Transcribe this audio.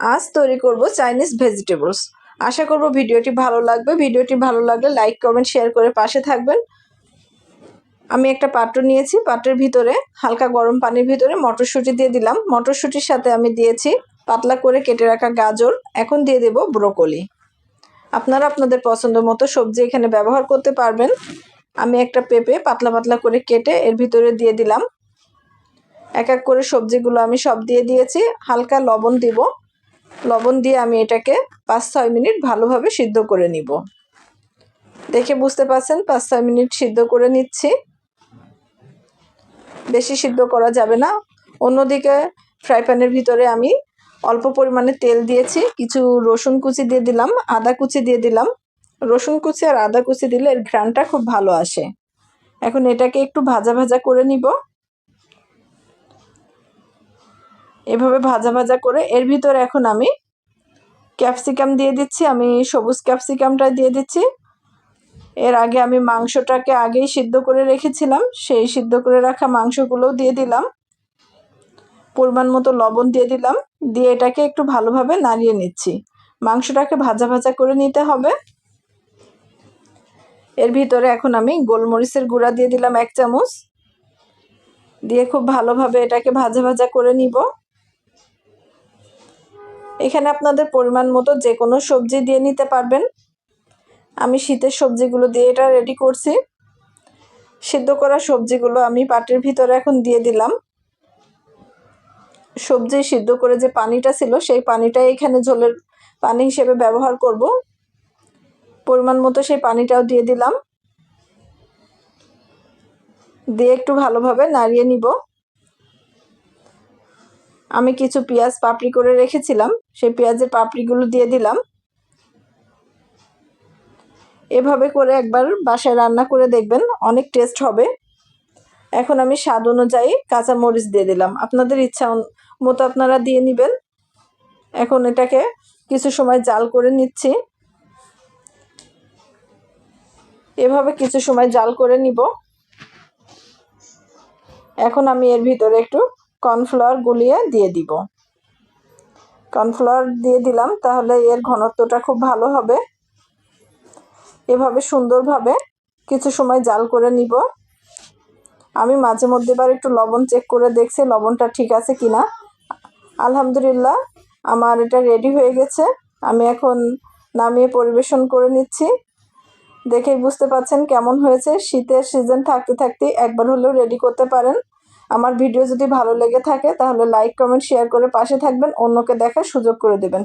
আজ তৈরি করব চাইনিজ ভেজিটেবলস আশা করব ভিডিওটি ভালো লাগবে। ভিডিওটি ভালো লাগলে লাইক কমেন্ট শেয়ার করে পাশে থাকবেন। আমি একটা পাত্র নিয়েছি। পাত্রের ভিতরে হালকা গরম পানির ভিতরে মটরশুঁটি দিয়ে দিলাম। মটরশুঁটির সাথে আমি দিয়েছি পাতলা করে কেটে রাখা গাজর। এখন দিয়ে দেব ব্রোকলি। আপনারা আপনাদের পছন্দ মতো সবজি এখানে ব্যবহার করতে পারবেন। আমি একটা পেঁপে পাতলা পাতলা করে কেটে এর ভিতরে দিয়ে দিলাম। এক এক করে সবজিগুলো আমি সব দিয়ে দিয়েছি। হালকা লবণ দিব। লবণ দিয়ে আমি এটাকে পাঁচ ছয় মিনিট ভালোভাবে সিদ্ধ করে নিব। দেখে বুঝতে পারছেন, পাঁচ ছয় মিনিট সিদ্ধ করে নিচ্ছি। বেশি সিদ্ধ করা যাবে না। অন্যদিকে ফ্রাই প্যানের ভিতরে আমি অল্প পরিমাণে তেল দিয়েছি, কিছু রসুন কুচি দিয়ে দিলাম, আদা কুচি দিয়ে দিলাম। রসুন কুচি আর আদা কুচি দিলে এর ঘ্রানটা খুব ভালো আসে। এখন এটাকে একটু ভাজা ভাজা করে নিব। এভাবে ভাজা ভাজা করে, এর ভিতরে এখন আমি ক্যাপসিকাম দিয়ে দিচ্ছি, আমি সবুজ ক্যাপসিকামটা দিয়ে দিচ্ছি। এর আগে আমি মাংসটাকে আগেই সিদ্ধ করে রেখেছিলাম, সেই সিদ্ধ করে রাখা মাংসগুলোও দিয়ে দিলাম। পরিমাণ মতো লবণ দিয়ে দিলাম, দিয়ে এটাকে একটু ভালোভাবে নাড়িয়ে নিচ্ছি। মাংসটাকে ভাজা ভাজা করে নিতে হবে। এর ভিতরে এখন আমি গোলমরিচের গুঁড়া দিয়ে দিলাম এক চামচ। দিয়ে খুব ভালোভাবে এটাকে ভাজা ভাজা করে নিব। এখানে আপনাদের পরিমাণ মতো যে কোনো সবজি দিয়ে নিতে পারবেন। আমি শীতের সবজিগুলো দিয়ে এটা রেডি করছি। সিদ্ধ করা সবজিগুলো আমি পাটের ভিতরে এখন দিয়ে দিলাম। সবজি সিদ্ধ করে যে পানিটা ছিল, সেই পানিটাই এখানে ঝোলের পানি হিসেবে ব্যবহার করব। পরিমাণ মতো সেই পানিটাও দিয়ে দিলাম। দিয়ে একটু ভালোভাবে নাড়িয়ে নিব। আমি কিছু পেঁয়াজ, পাপড়ি করে রেখেছিলাম। সেই পেঁয়াজের পাপড়িগুলো দিয়ে দিলাম। এভাবে করে একবার বাসায় রান্না করে দেখবেন, অনেক টেস্ট হবে। এখন আমি স্বাদ অনুযায়ী কাঁচা মরিচ দিয়ে দিলাম। আপনাদের ইচ্ছা মতো আপনারা দিয়ে নেবেন। এখন এটাকে কিছু সময় জাল করে নিচ্ছি। এভাবে কিছু সময় জাল করে নিব। এখন আমি এর ভিতরে একটু কর্নফ্লাওয়ার গুলিয়ে দিয়ে দিব। কর্নফ্লাওয়ার দিয়ে দিলাম, তাহলে এর ঘনত্বটা খুব ভালো হবে। এভাবে সুন্দরভাবে কিছু সময় জাল করে নিব। আমি মাঝে মধ্যে এবার একটু লবণ চেক করে দেখছি লবণটা ঠিক আছে কি না আলহামদুলিল্লাহ, আমার এটা রেডি হয়ে গেছে। আমি এখন নামিয়ে পরিবেশন করে নিচ্ছি। দেখেই বুঝতে পাচ্ছেন কেমন হয়েছে। শীতের সিজন থাকতে থাকতে একবার হলেও রেডি করতে পারেন। আমার ভিডিও যদি ভালো লেগে থাকে, তাহলে লাইক কমেন্ট শেয়ার করে পাশে থাকবেন, অন্যকে দেখার সুযোগ করে দেবেন।